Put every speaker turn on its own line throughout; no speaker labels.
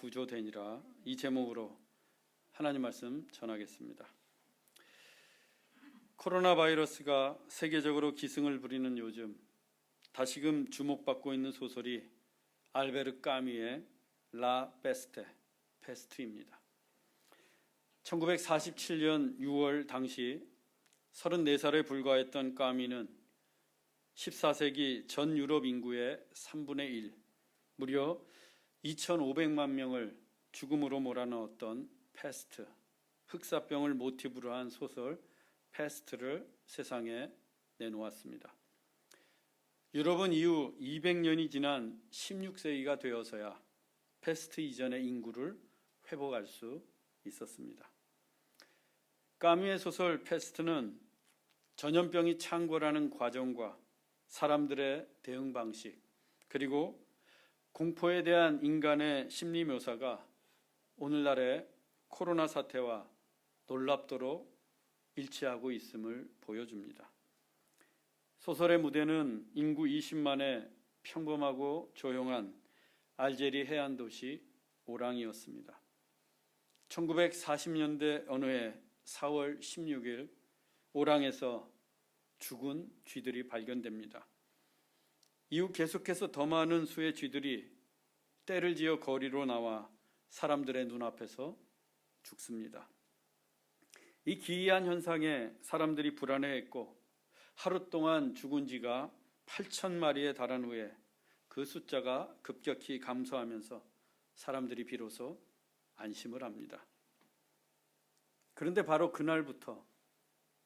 다 구조되니라 이 제목으로 하나님 말씀 전하겠습니다. 코로나 바이러스가 세계적으로 기승을 부리는 요즘 다시금 주목받고 있는 소설이 알베르 까미의 라 베스테 페스트입니다. 1947년 6월 당시 34살에 불과했던 까미는 14세기 전 유럽 인구의 3분의 1, 무려 2,500만 명을 죽음으로 몰아넣었던 패스트, 흑사병을 모티브로 한 소설 패스트를 세상에 내놓았습니다. 유럽은 이후 200년이 지난 16세기가 되어서야 패스트 이전의 인구를 회복할 수 있었습니다. 까미의 소설 패스트는 전염병이 창궐하는 과정과 사람들의 대응 방식 그리고 공포에 대한 인간의 심리 묘사가 오늘날의 코로나 사태와 놀랍도록 일치하고 있음을 보여줍니다. 소설의 무대는 인구 20만의 평범하고 조용한 알제리 해안 도시 오랑이었습니다. 1940년대 어느 해 4월 16일 오랑에서 죽은 쥐들이 발견됩니다. 이후 계속해서 더 많은 수의 쥐들이 때를 지어 거리로 나와 사람들의 눈앞에서 죽습니다. 이 기이한 현상에 사람들이 불안해했고 하루 동안 죽은 쥐가 8천 마리에 달한 후에 그 숫자가 급격히 감소하면서 사람들이 비로소 안심을 합니다. 그런데 바로 그날부터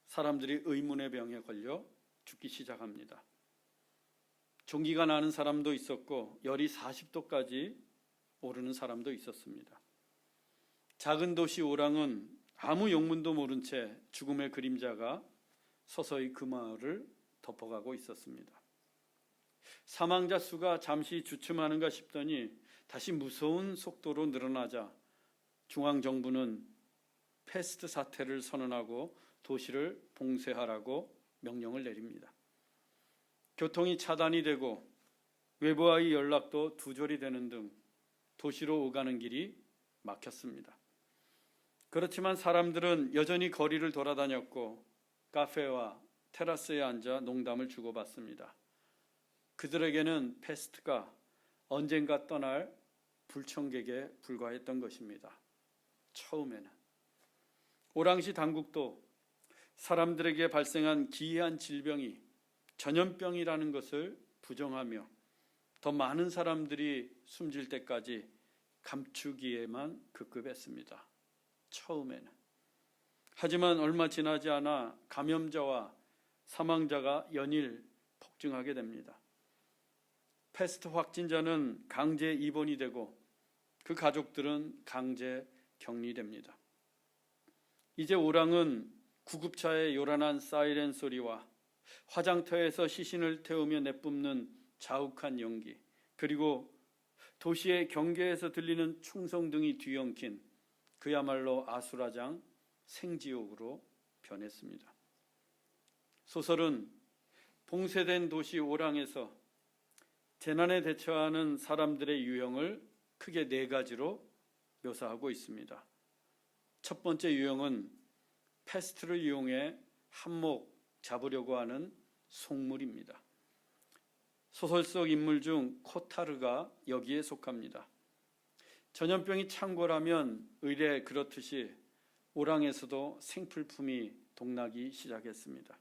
사람들이 의문의 병에 걸려 죽기 시작합니다. 종기가 나는 사람도 있었고 열이 40도까지 오르는 사람도 있었습니다. 작은 도시 오랑은 아무 영문도 모른 채 죽음의 그림자가 서서히 그 마을을 덮어가고 있었습니다. 사망자 수가 잠시 주춤하는가 싶더니 다시 무서운 속도로 늘어나자 중앙 정부는 패스트 사태를 선언하고 도시를 봉쇄하라고 명령을 내립니다. 교통이 차단이 되고 외부와의 연락도 두절이 되는 등 도시로 오가는 길이 막혔습니다. 그렇지만 사람들은 여전히 거리를 돌아다녔고 카페와 테라스에 앉아 농담을 주고받습니다. 그들에게는 패스트가 언젠가 떠날 불청객에 불과했던 것입니다. 처음에는 오랑시 당국도 사람들에게 발생한 기이한 질병이 전염병이라는 것을 부정하며 더 많은 사람들이 숨질 때까지 감추기에만 급급했습니다. 처음에는. 하지만 얼마 지나지 않아 감염자와 사망자가 연일 폭증하게 됩니다. 패스트 확진자는 강제 입원이 되고 그 가족들은 강제 격리됩니다. 이제 오랑은 구급차의 요란한 사이렌 소리와 화장터에서 시신을 태우며 내뿜는 자욱한 연기, 그리고 도시의 경계에서 들리는 충성 등이 뒤엉킨 그야말로 아수라장 생지옥으로 변했습니다. 소설은 봉쇄된 도시 오랑에서 재난에 대처하는 사람들의 유형을 크게 네 가지로 묘사하고 있습니다. 첫 번째 유형은 패스트를 이용해 한몫 잡으려고 하는 속물입니다. 소설 속 인물 중 코타르가 여기에 속합니다. 전염병이 창궐하면 의례 그렇듯이 오랑에서도 생풀품이 동나기 시작했습니다.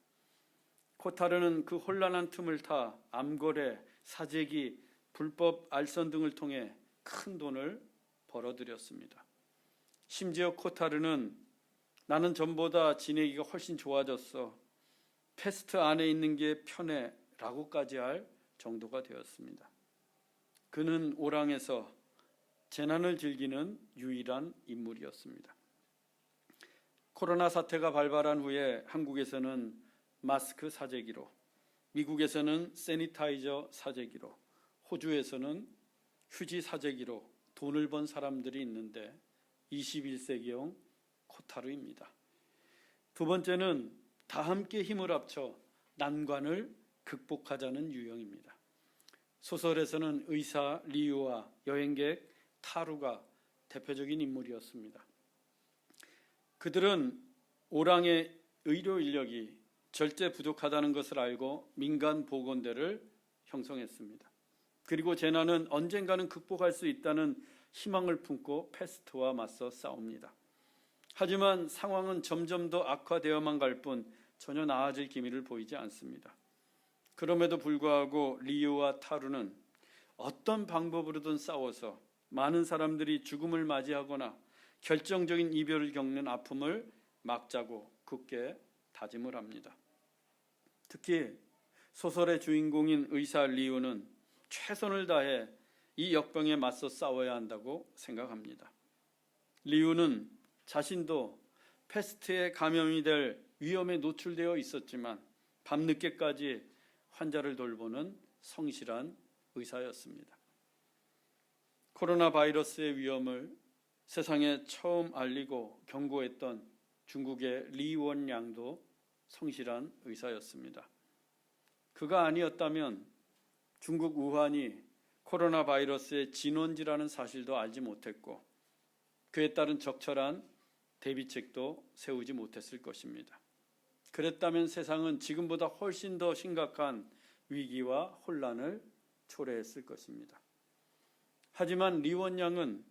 코타르는 그 혼란한 틈을 타 암거래, 사재기, 불법 알선 등을 통해 큰 돈을 벌어들였습니다. 심지어 코타르는 나는 전보다 지내기가 훨씬 좋아졌어. 패스트 안에 있는 게 편해. 라고까지 할 정도가 되었습니다. 그는 오랑에서 재난을 즐기는 유일한 인물이었습니다. 코로나 사태가 발발한 후에 한국에서는 마스크 사재기로, 미국에서는 세니타이저 사재기로, 호주에서는 휴지 사재기로 돈을 번 사람들이 있는데 21세기형 코타르입니다. 두 번째는 다 함께 힘을 합쳐 난관을 극복하자는 유형입니다. 소설에서는 의사 리우와 여행객 타루가 대표적인 인물이었습니다. 그들은 오랑의 의료 인력이 절대 부족하다는 것을 알고 민간 보건대를 형성했습니다. 그리고 재난은 언젠가는 극복할 수 있다는 희망을 품고 패스트와 맞서 싸웁니다. 하지만 상황은 점점 더 악화되어만 갈 뿐 전혀 나아질 기미를 보이지 않습니다. 그럼에도 불구하고 리우와 타루는 어떤 방법으로든 싸워서 많은 사람들이 죽음을 맞이하거나 결정적인 이별을 겪는 아픔을 막자고 굳게 다짐을 합니다. 특히 소설의 주인공인 의사 리우는 최선을 다해 이 역병에 맞서 싸워야 한다고 생각합니다. 리우는 자신도 패스트에 감염이 될 위험에 노출되어 있었지만 밤늦게까지 환자를 돌보는 성실한 의사였습니다. 코로나 바이러스의 위험을 세상에 처음 알리고 경고했던 중국의 리원 양도 성실한 의사였습니다. 그가 아니었다면 중국 우한이 코로나 바이러스의 진원지라는 사실도 알지 못했고 그에 따른 적절한 대비책도 세우지 못했을 것입니다. 그랬다면 세상은 지금보다 훨씬 더 심각한 위기와 혼란을 초래했을 것입니다. 하지만 리원 양은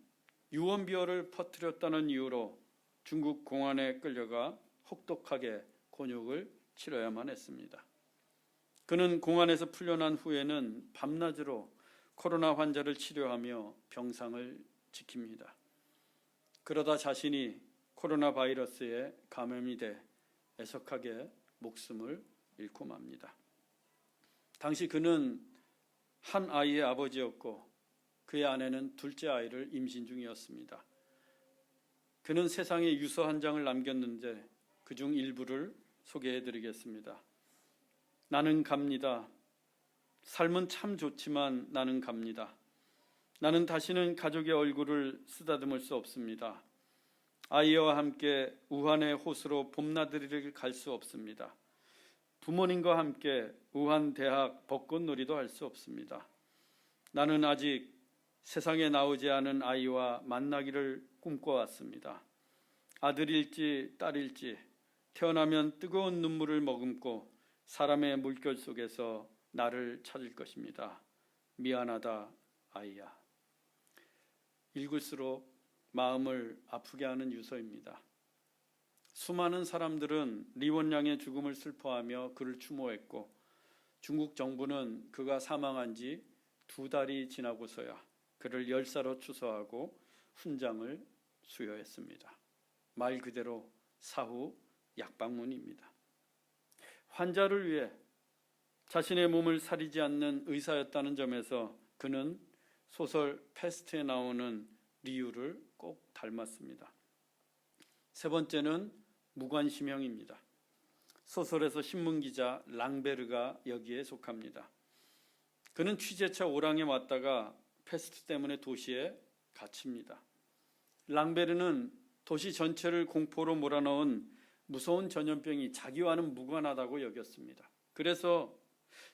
유언비어를 퍼뜨렸다는 이유로 중국 공안에 끌려가 혹독하게 곤욕을 치러야만 했습니다. 그는 공안에서 풀려난 후에는 밤낮으로 코로나 환자를 치료하며 병상을 지킵니다. 그러다 자신이 코로나 바이러스에 감염이 돼 애석하게 목숨을 잃고 맙니다. 당시 그는 한 아이의 아버지였고 그의 아내는 둘째 아이를 임신 중이었습니다. 그는 세상에 유서 한 장을 남겼는데 그 중 일부를 소개해 드리겠습니다. 나는 갑니다. 삶은 참 좋지만 나는 갑니다. 나는 다시는 가족의 얼굴을 쓰다듬을 수 없습니다. 아이와 함께 우한의 호수로 봄나들이를 갈 수 없습니다. 부모님과 함께 우한 대학 벚꽃놀이도 할 수 없습니다. 나는 아직 세상에 나오지 않은 아이와 만나기를 꿈꿔왔습니다. 아들일지 딸일지 태어나면 뜨거운 눈물을 머금고 사람의 물결 속에서 나를 찾을 것입니다. 미안하다, 아이야. 읽을수록 마음을 아프게 하는 유서입니다. 수많은 사람들은 리원양의 죽음을 슬퍼하며 그를 추모했고 중국 정부는 그가 사망한 지 두 달이 지나고서야 그를 열사로 추서하고 훈장을 수여했습니다. 말 그대로 사후 약방문입니다. 환자를 위해 자신의 몸을 사리지 않는 의사였다는 점에서 그는 소설 패스트에 나오는 리유를 꼭 닮았습니다. 세 번째는 무관심형입니다. 소설에서 신문기자 랑베르가 여기에 속합니다. 그는 취재차 오랑에 왔다가 패스트 때문에 도시에 갇힙니다. 랑베르는 도시 전체를 공포로 몰아넣은 무서운 전염병이 자기와는 무관하다고 여겼습니다. 그래서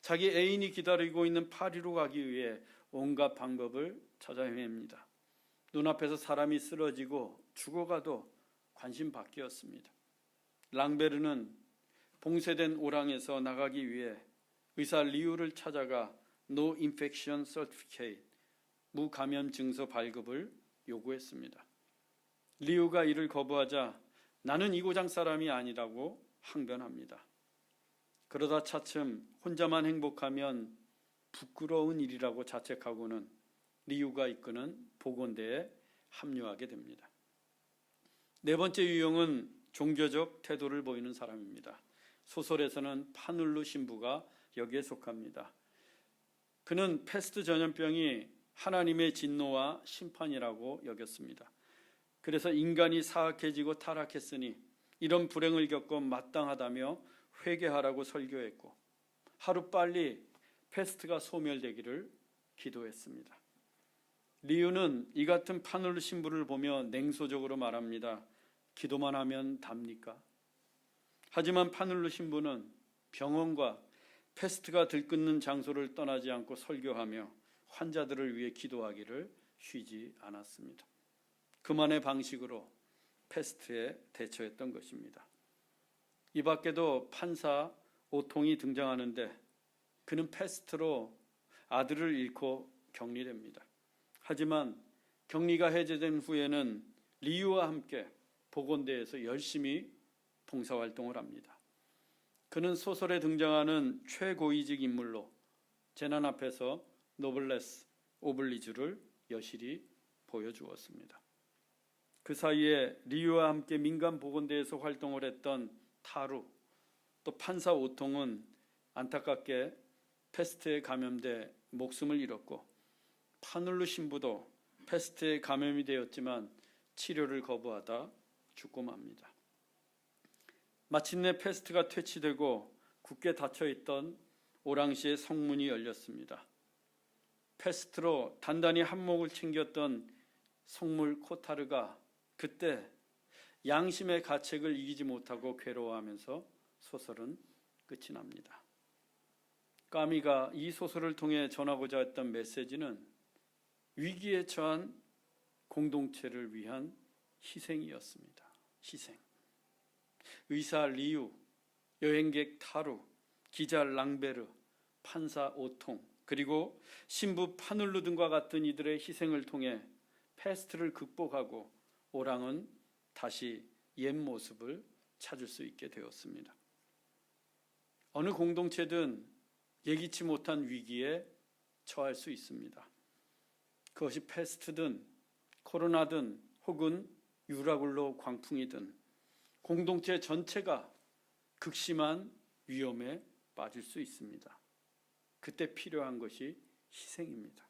자기 애인이 기다리고 있는 파리로 가기 위해 온갖 방법을 찾아 헤맵니다. 눈앞에서 사람이 쓰러지고 죽어가도 관심 밖이었습니다. 랑베르는 봉쇄된 오랑에서 나가기 위해 의사 리우를 찾아가 No Infection Certificate 무감염 증서 발급을 요구했습니다. 리우가 이를 거부하자 나는 이 고장 사람이 아니라고 항변합니다. 그러다 차츰 혼자만 행복하면 부끄러운 일이라고 자책하고는 리우가 이끄는 보건대에 합류하게 됩니다. 네 번째 유형은 종교적 태도를 보이는 사람입니다. 소설에서는 파눌루 신부가 여기에 속합니다. 그는 패스트 전염병이 하나님의 진노와 심판이라고 여겼습니다. 그래서 인간이 사악해지고 타락했으니 이런 불행을 겪어 마땅하다며 회개하라고 설교했고 하루 빨리 패스트가 소멸되기를 기도했습니다. 리우는 이 같은 파눌 신부를 보며 냉소적으로 말합니다. 기도만 하면 답니까? 하지만 파눌루 신부는 병원과 패스트가 들끓는 장소를 떠나지 않고 설교하며 환자들을 위해 기도하기를 쉬지 않았습니다. 그만의 방식으로 패스트에 대처했던 것입니다. 이 밖에도 판사 오통이 등장하는데 그는 패스트로 아들을 잃고 격리됩니다. 하지만 격리가 해제된 후에는 리유와 함께 복원대에서 열심히 봉사활동을 합니다. 그는 소설에 등장하는 최고위직 인물로 재난 앞에서 노블레스 오블리주를 여실히 보여주었습니다. 그 사이에 리유와 함께 민간 보건대에서 활동을 했던 타루 또 판사 오통은 안타깝게 패스트에 감염돼 목숨을 잃었고 파눌루 신부도 패스트에 감염이 되었지만 치료를 거부하다 죽고 맙니다. 마침내 패스트가 퇴치되고 굳게 닫혀 있던 오랑시의 성문이 열렸습니다. 패스트로 단단히 한몫을 챙겼던 성물 코타르가 그때 양심의 가책을 이기지 못하고 괴로워하면서 소설은 끝이 납니다. 까미가 이 소설을 통해 전하고자 했던 메시지는 위기에 처한 공동체를 위한 희생이었습니다. 희생. 의사 리유, 여행객 타루, 기자 랑베르, 판사 오통, 그리고 신부 파눌루 등과 같은 이들의 희생을 통해 패스트를 극복하고 오랑은 다시 옛 모습을 찾을 수 있게 되었습니다. 어느 공동체든 예기치 못한 위기에 처할 수 있습니다. 그것이 패스트든 코로나든 혹은 유라굴로 광풍이든 공동체 전체가 극심한 위험에 빠질 수 있습니다. 그때 필요한 것이 희생입니다.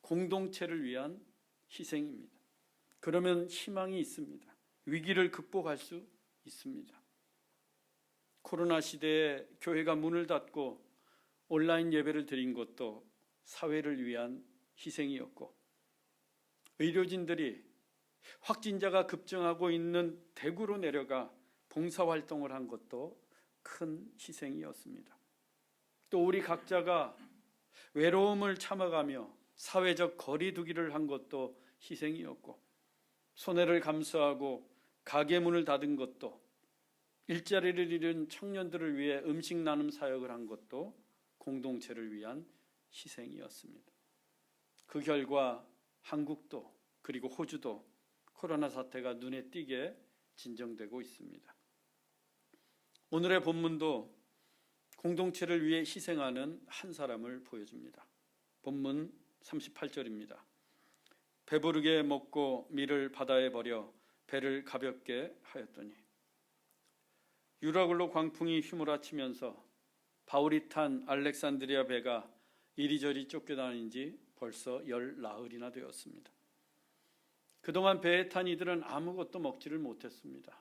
공동체를 위한 희생입니다. 그러면 희망이 있습니다. 위기를 극복할 수 있습니다. 코로나 시대에 교회가 문을 닫고 온라인 예배를 드린 것도 사회를 위한 희생이었고 의료진들이 확진자가 급증하고 있는 대구로 내려가 봉사활동을 한 것도 큰 희생이었습니다. 또 우리 각자가 외로움을 참아가며 사회적 거리두기를 한 것도 희생이었고 손해를 감수하고 가게 문을 닫은 것도 일자리를 잃은 청년들을 위해 음식 나눔 사역을 한 것도 공동체를 위한 희생이었습니다. 그 결과 한국도 그리고 호주도 코로나 사태가 눈에 띄게 진정되고 있습니다. 오늘의 본문도 공동체를 위해 희생하는 한 사람을 보여줍니다. 본문 38절입니다. 배부르게 먹고 밀을 바다에 버려 배를 가볍게 하였더니 유라굴로 광풍이 휘몰아치면서 바울이 탄 알렉산드리아 배가 이리저리 쫓겨다닌 지 벌써 열 나흘이나 되었습니다. 그동안 배에 탄 이들은 아무것도 먹지를 못했습니다.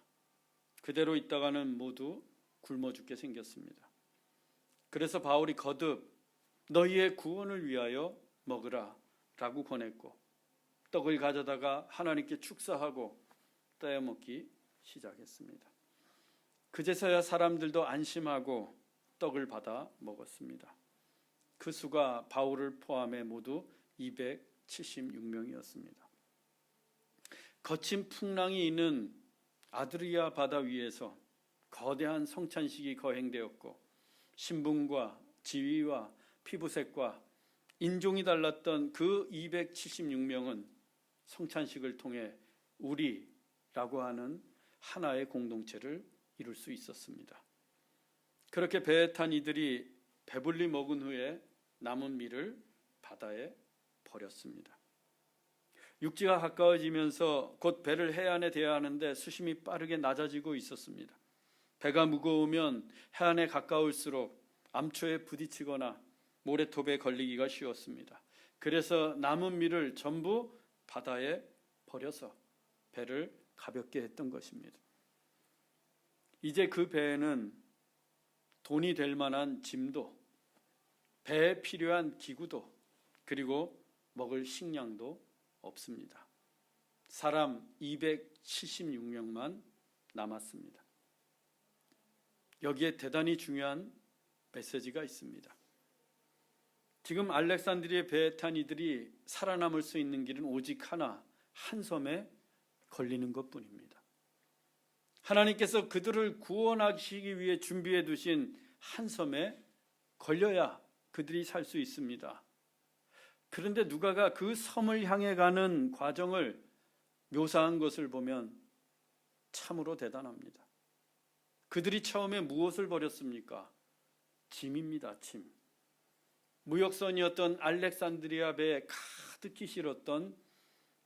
그대로 있다가는 모두 굶어 죽게 생겼습니다. 그래서 바울이 거듭 너희의 구원을 위하여 먹으라 라고 권했고 떡을 가져다가 하나님께 축사하고 떼어 먹기 시작했습니다. 그제서야 사람들도 안심하고 떡을 받아 먹었습니다. 그 수가 바울을 포함해 모두 276명이었습니다. 거친 풍랑이 있는 아드리아 바다 위에서 거대한 성찬식이 거행되었고 신분과 지위와 피부색과 인종이 달랐던 그 276명은 성찬식을 통해 우리라고 하는 하나의 공동체를 이룰 수 있었습니다. 그렇게 배에 탄 이들이 배불리 먹은 후에 남은 밀을 바다에 버렸습니다. 육지가 가까워지면서 곧 배를 해안에 대야 하는데 수심이 빠르게 낮아지고 있었습니다. 배가 무거우면 해안에 가까울수록 암초에 부딪히거나 모래톱에 걸리기가 쉬웠습니다. 그래서 남은 밀을 전부 바다에 버려서 배를 가볍게 했던 것입니다. 이제 그 배에는 돈이 될 만한 짐도, 배에 필요한 기구도, 그리고 먹을 식량도 없습니다. 사람 276명만 남았습니다. 여기에 대단히 중요한 메시지가 있습니다. 지금 알렉산드리아 배에 탄 이들이 살아남을 수 있는 길은 오직 하나, 한 섬에 걸리는 것 뿐입니다. 하나님께서 그들을 구원하시기 위해 준비해 두신 한 섬에 걸려야 그들이 살 수 있습니다. 그런데 누가가 그 섬을 향해 가는 과정을 묘사한 것을 보면 참으로 대단합니다. 그들이 처음에 무엇을 버렸습니까? 짐입니다, 짐. 무역선이었던 알렉산드리아 배에 가득히 실었던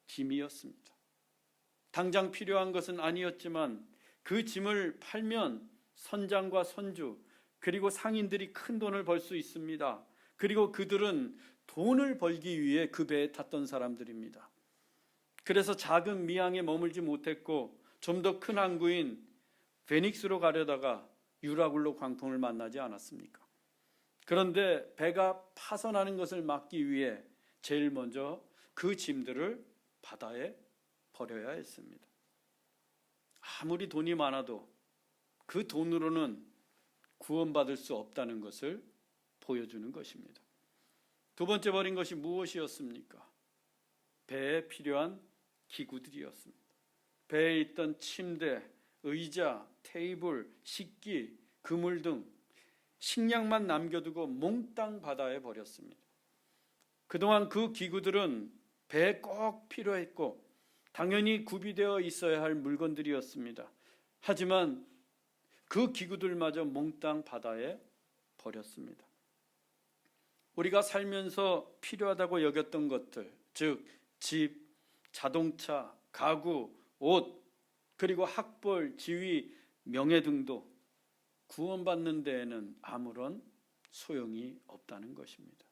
짐이었습니다. 당장 필요한 것은 아니었지만 그 짐을 팔면 선장과 선주 그리고 상인들이 큰 돈을 벌 수 있습니다. 그리고 그들은 돈을 벌기 위해 그 배에 탔던 사람들입니다. 그래서 작은 미항에 머물지 못했고 좀 더 큰 항구인 베닉스로 가려다가 유라굴로 광통을 만나지 않았습니까? 그런데 배가 파선하는 것을 막기 위해 제일 먼저 그 짐들을 바다에 버려야 했습니다. 아무리 돈이 많아도 그 돈으로는 구원받을 수 없다는 것을 보여주는 것입니다. 두 번째 버린 것이 무엇이었습니까? 배에 필요한 기구들이었습니다. 배에 있던 침대, 의자, 테이블, 식기, 그물 등 식량만 남겨두고 몽땅 바다에 버렸습니다. 그동안 그 기구들은 배에 꼭 필요했고 당연히 구비되어 있어야 할 물건들이었습니다. 하지만 그 기구들마저 몽땅 바다에 버렸습니다. 우리가 살면서 필요하다고 여겼던 것들, 즉 집, 자동차, 가구, 옷, 그리고 학벌, 지위, 명예 등도 구원받는 데에는 아무런 소용이 없다는 것입니다.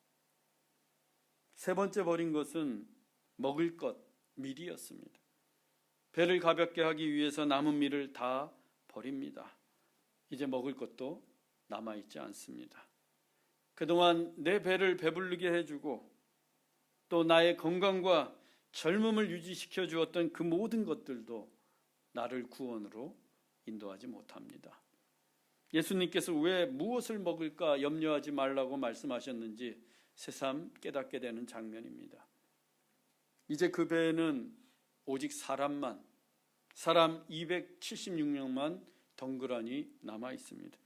세 번째 버린 것은 먹을 것, 밀이었습니다. 배를 가볍게 하기 위해서 남은 밀을 다 버립니다. 이제 먹을 것도 남아있지 않습니다. 그동안 내 배를 배부르게 해주고 또 나의 건강과 젊음을 유지시켜 주었던 그 모든 것들도 나를 구원으로 인도하지 못합니다. 예수님께서 왜 무엇을 먹을까 염려하지 말라고 말씀하셨는지 새삼 깨닫게 되는 장면입니다. 이제 그 배에는 오직 사람만, 사람 276명만 덩그러니 남아 있습니다.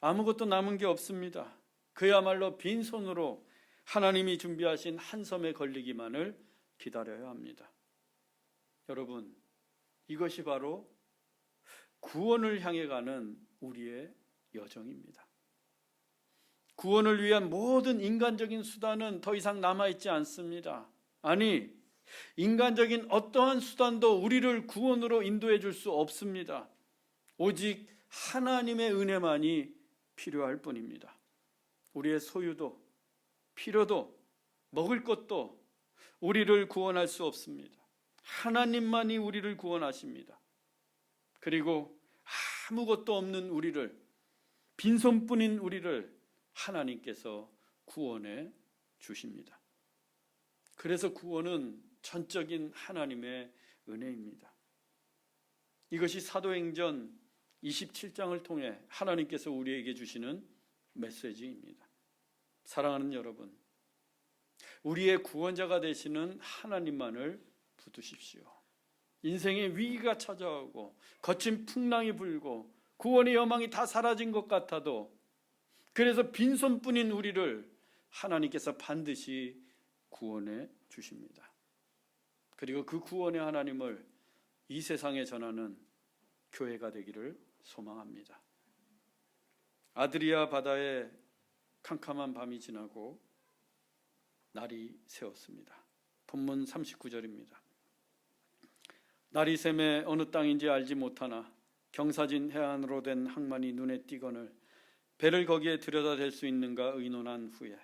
아무것도 남은 게 없습니다. 그야말로 빈손으로 하나님이 준비하신 한 섬에 걸리기만을 기다려야 합니다. 여러분, 이것이 바로 구원을 향해 가는 우리의 여정입니다. 구원을 위한 모든 인간적인 수단은 더 이상 남아있지 않습니다. 아니, 인간적인 어떠한 수단도 우리를 구원으로 인도해 줄 수 없습니다. 오직 하나님의 은혜만이 필요할 뿐입니다. 우리의 소유도, 필요도, 먹을 것도 우리를 구원할 수 없습니다. 하나님만이 우리를 구원하십니다. 그리고 아무것도 없는 우리를, 빈손뿐인 우리를 하나님께서 구원해 주십니다. 그래서 구원은 전적인 하나님의 은혜입니다. 이것이 사도행전 27장을 통해 하나님께서 우리에게 주시는 메시지입니다. 사랑하는 여러분, 우리의 구원자가 되시는 하나님만을 붙드십시오. 인생의 위기가 찾아오고 거친 풍랑이 불고 구원의 여망이 다 사라진 것 같아도 그래서 빈손뿐인 우리를 하나님께서 반드시 구원해 주십니다. 그리고 그 구원의 하나님을 이 세상에 전하는 교회가 되기를 소망합니다. 아드리아 바다에 캄캄한 밤이 지나고 날이 새었습니다. 본문 39절입니다. 날이 샘에 어느 땅인지 알지 못하나 경사진 해안으로 된 항만이 눈에 띄거늘 배를 거기에 들여다 댈 수 있는가 의논한 후에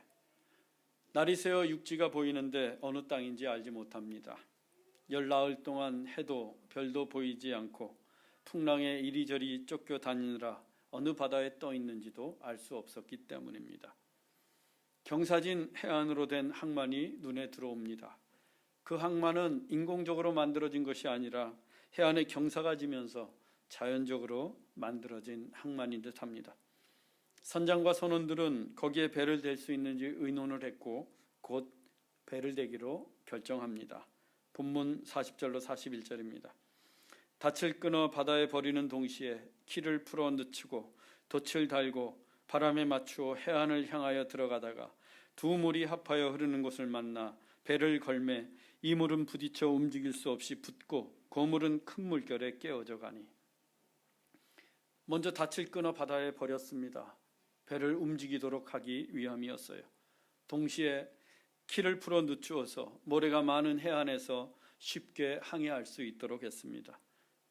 날이 새어 육지가 보이는데 어느 땅인지 알지 못합니다. 열나흘 동안 해도 별도 보이지 않고 풍랑에 이리저리 쫓겨 다니느라 어느 바다에 떠 있는지도 알 수 없었기 때문입니다. 경사진 해안으로 된 항만이 눈에 들어옵니다. 그 항만은 인공적으로 만들어진 것이 아니라 해안에 경사가 지면서 자연적으로 만들어진 항만인 듯 합니다. 선장과 선원들은 거기에 배를 댈 수 있는지 의논을 했고 곧 배를 대기로 결정합니다. 본문 40절로 41절입니다. 닻을 끊어 바다에 버리는 동시에 키를 풀어 늦추고 돛을 달고 바람에 맞추어 해안을 향하여 들어가다가 두 물이 합하여 흐르는 곳을 만나 배를 걸매 이 물은 부딪혀 움직일 수 없이 붙고 그 물은 큰 물결에 깨어져 가니 먼저 닻을 끊어 바다에 버렸습니다. 배를 움직이도록 하기 위함이었어요. 동시에 키를 풀어 늦추어서 모래가 많은 해안에서 쉽게 항해할 수 있도록 했습니다.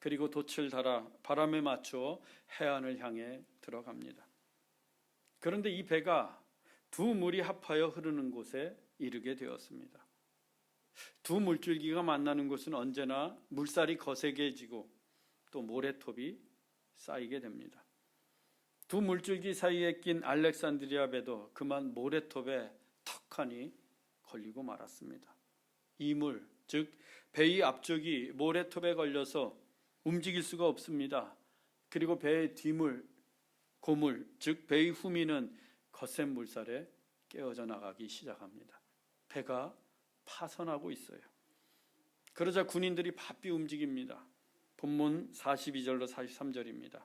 그리고 돛을 달아 바람에 맞추어 해안을 향해 들어갑니다. 그런데 이 배가 두 물이 합하여 흐르는 곳에 이르게 되었습니다. 두 물줄기가 만나는 곳은 언제나 물살이 거세게지고 또 모래톱이 쌓이게 됩니다. 두 물줄기 사이에 낀 알렉산드리아 배도 그만 모래톱에 턱하니 걸리고 말았습니다. 이물, 즉 배의 앞쪽이 모래톱에 걸려서 움직일 수가 없습니다. 그리고 배의 뒤물, 고물, 즉 배의 후미는 거센 물살에 깨어져 나가기 시작합니다. 배가 파선하고 있어요. 그러자 군인들이 바삐 움직입니다. 본문 42절로 43절입니다.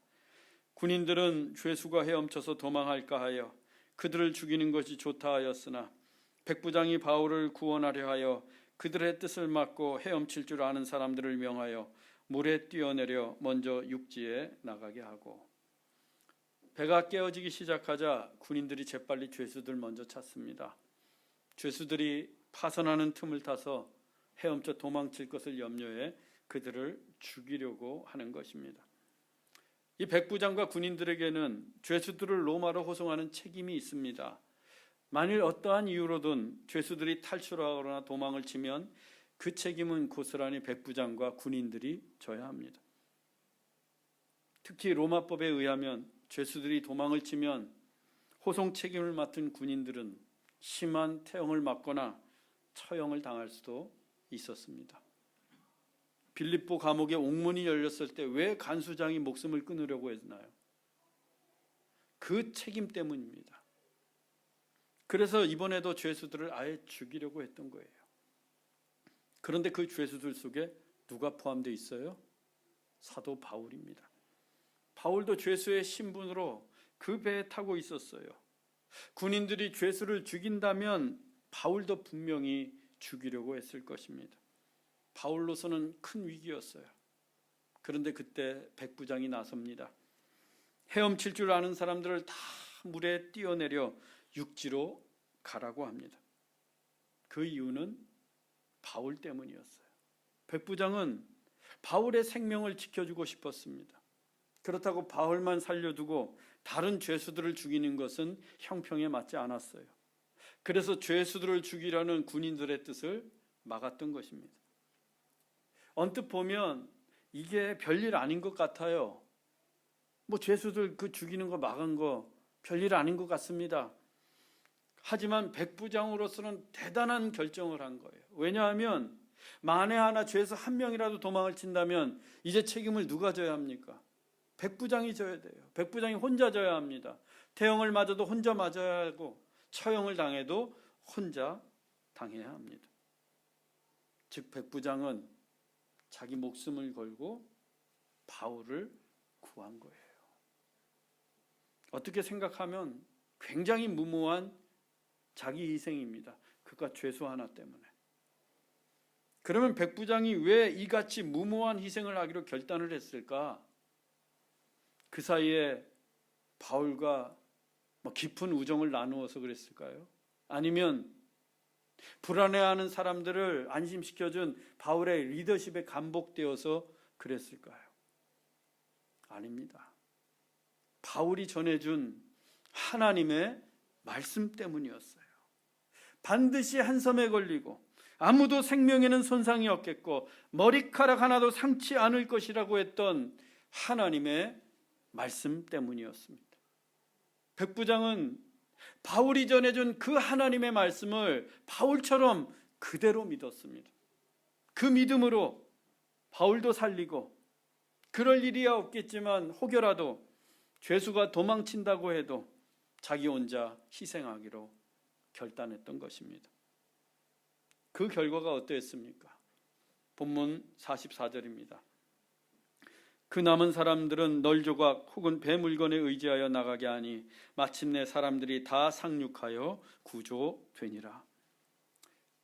군인들은 죄수가 헤엄쳐서 도망할까 하여 그들을 죽이는 것이 좋다 하였으나 백부장이 바울을 구원하려 하여 그들의 뜻을 막고 헤엄칠 줄 아는 사람들을 명하여 물에 뛰어내려 먼저 육지에 나가게 하고 배가 깨어지기 시작하자 군인들이 재빨리 죄수들 먼저 찾습니다. 죄수들이 파선하는 틈을 타서 헤엄쳐 도망칠 것을 염려해 그들을 죽이려고 하는 것입니다. 이 백부장과 군인들에게는 죄수들을 로마로 호송하는 책임이 있습니다. 만일 어떠한 이유로든 죄수들이 탈출하거나 도망을 치면 그 책임은 고스란히 백부장과 군인들이 져야 합니다. 특히 로마법에 의하면 죄수들이 도망을 치면 호송 책임을 맡은 군인들은 심한 태형을 맞거나 처형을 당할 수도 있었습니다. 빌립보 감옥에 옥문이 열렸을 때 왜 간수장이 목숨을 끊으려고 했나요? 그 책임 때문입니다. 그래서 이번에도 죄수들을 아예 죽이려고 했던 거예요. 그런데 그 죄수들 속에 누가 포함되어 있어요? 사도 바울입니다. 바울도 죄수의 신분으로 그 배에 타고 있었어요. 군인들이 죄수를 죽인다면 바울도 분명히 죽이려고 했을 것입니다. 바울로서는 큰 위기였어요. 그런데 그때 백부장이 나섭니다. 헤엄칠 줄 아는 사람들을 다 물에 뛰어내려 육지로 가라고 합니다. 그 이유는 바울 때문이었어요. 백부장은 바울의 생명을 지켜주고 싶었습니다. 그렇다고 바울만 살려두고 다른 죄수들을 죽이는 것은 형평에 맞지 않았어요. 그래서 죄수들을 죽이라는 군인들의 뜻을 막았던 것입니다. 언뜻 보면 이게 별일 아닌 것 같아요. 뭐 죄수들 그 죽이는 거 막은 거 별일 아닌 것 같습니다. 하지만 백부장으로서는 대단한 결정을 한 거예요. 왜냐하면 만에 하나 죄수 한 명이라도 도망을 친다면 이제 책임을 누가 져야 합니까? 백부장이 져야 돼요. 백부장이 혼자 져야 합니다. 태형을 맞아도 혼자 맞아야 하고 처형을 당해도 혼자 당해야 합니다. 즉 백부장은 자기 목숨을 걸고 바울을 구한 거예요. 어떻게 생각하면 굉장히 무모한 자기 희생입니다. 그가 죄수 하나 때문에. 그러면 백부장이 왜 이같이 무모한 희생을 하기로 결단을 했을까? 그 사이에 바울과 뭐 깊은 우정을 나누어서 그랬을까요? 아니면 불안해하는 사람들을 안심시켜준 바울의 리더십에 감복되어서 그랬을까요? 아닙니다. 바울이 전해준 하나님의 말씀 때문이었어요. 반드시 한 섬에 걸리고 아무도 생명에는 손상이 없겠고 머리카락 하나도 상치 않을 것이라고 했던 하나님의 말씀 때문이었습니다. 백부장은 바울이 전해준 그 하나님의 말씀을 바울처럼 그대로 믿었습니다. 그 믿음으로 바울도 살리고 그럴 일이야 없겠지만 혹여라도 죄수가 도망친다고 해도 자기 혼자 희생하기로 결단했던 것입니다. 그 결과가 어떠했습니까? 본문 44절입니다. 그 남은 사람들은 널조각 혹은 배 물건에 의지하여 나가게 하니 마침내 사람들이 다 상륙하여 구조되니라.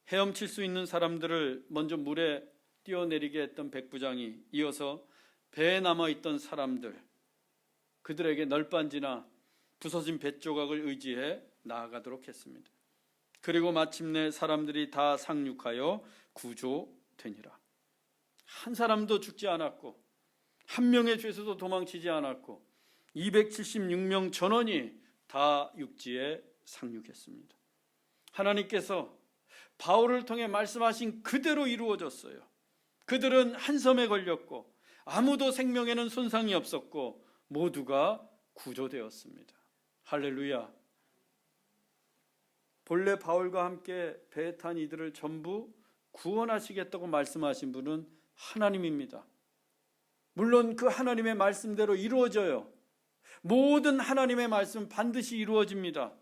헤엄칠 수 있는 사람들을 먼저 물에 뛰어내리게 했던 백부장이 이어서 배에 남아 있던 사람들 그들에게 널빤지나 부서진 배 조각을 의지해 나아가도록 했습니다. 그리고 마침내 사람들이 다 상륙하여 구조되니라. 한 사람도 죽지 않았고 한 명의 죄수도 도망치지 않았고 276명 전원이 다 육지에 상륙했습니다. 하나님께서 바울을 통해 말씀하신 그대로 이루어졌어요. 그들은 한 섬에 걸렸고 아무도 생명에는 손상이 없었고 모두가 구조되었습니다. 할렐루야. 본래 바울과 함께 배에 탄 이들을 전부 구원하시겠다고 말씀하신 분은 하나님입니다. 물론 그 하나님의 말씀대로 이루어져요. 모든 하나님의 말씀 반드시 이루어집니다.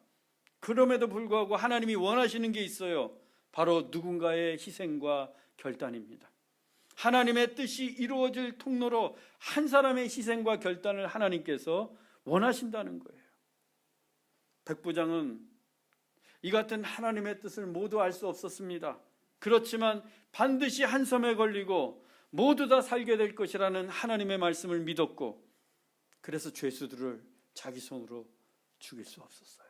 그럼에도 불구하고 하나님이 원하시는 게 있어요. 바로 누군가의 희생과 결단입니다. 하나님의 뜻이 이루어질 통로로 한 사람의 희생과 결단을 하나님께서 원하신다는 거예요. 백부장은 이 같은 하나님의 뜻을 모두 알 수 없었습니다. 그렇지만 반드시 한 섬에 걸리고 모두 다 살게 될 것이라는 하나님의 말씀을 믿었고 그래서 죄수들을 자기 손으로 죽일 수 없었어요.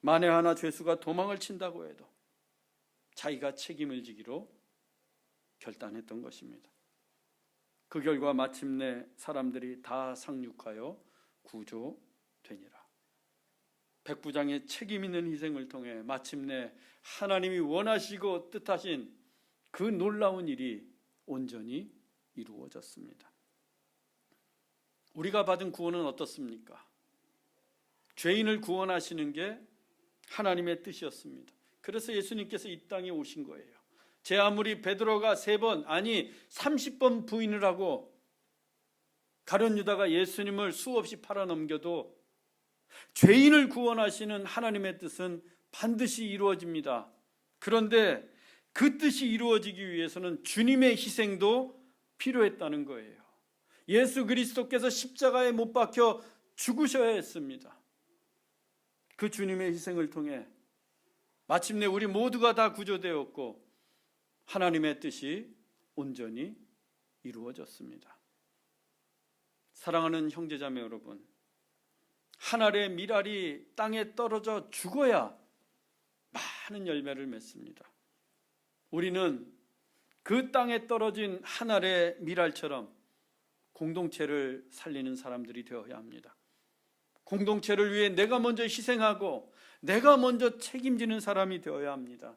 만에 하나 죄수가 도망을 친다고 해도 자기가 책임을 지기로 결단했던 것입니다. 그 결과 마침내 사람들이 다 상륙하여 구조되니라. 백부장의 책임 있는 희생을 통해 마침내 하나님이 원하시고 뜻하신 그 놀라운 일이 온전히 이루어졌습니다. 우리가 받은 구원은 어떻습니까? 죄인을 구원하시는 게 하나님의 뜻이었습니다. 그래서 예수님께서 이 땅에 오신 거예요. 제 아무리 베드로가 세 번 아니 30번 부인을 하고 가룟 유다가 예수님을 수없이 팔아넘겨도 죄인을 구원하시는 하나님의 뜻은 반드시 이루어집니다. 그런데 그 뜻이 이루어지기 위해서는 주님의 희생도 필요했다는 거예요. 예수 그리스도께서 십자가에 못 박혀 죽으셔야 했습니다. 그 주님의 희생을 통해 마침내 우리 모두가 다 구조되었고 하나님의 뜻이 온전히 이루어졌습니다. 사랑하는 형제자매 여러분, 한 알의 밀알이 땅에 떨어져 죽어야 많은 열매를 맺습니다. 우리는 그 땅에 떨어진 한 알의 밀알처럼 공동체를 살리는 사람들이 되어야 합니다. 공동체를 위해 내가 먼저 희생하고 내가 먼저 책임지는 사람이 되어야 합니다.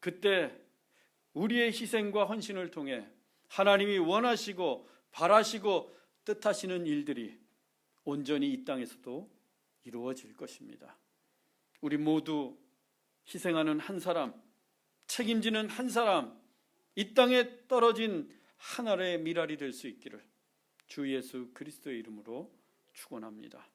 그때 우리의 희생과 헌신을 통해 하나님이 원하시고 바라시고 뜻하시는 일들이 온전히 이 땅에서도 이루어질 것입니다. 우리 모두 희생하는 한 사람, 책임지는 한 사람, 이 땅에 떨어진 하나의 미랄이 될 수 있기를 주 예수 그리스도의 이름으로 축원합니다.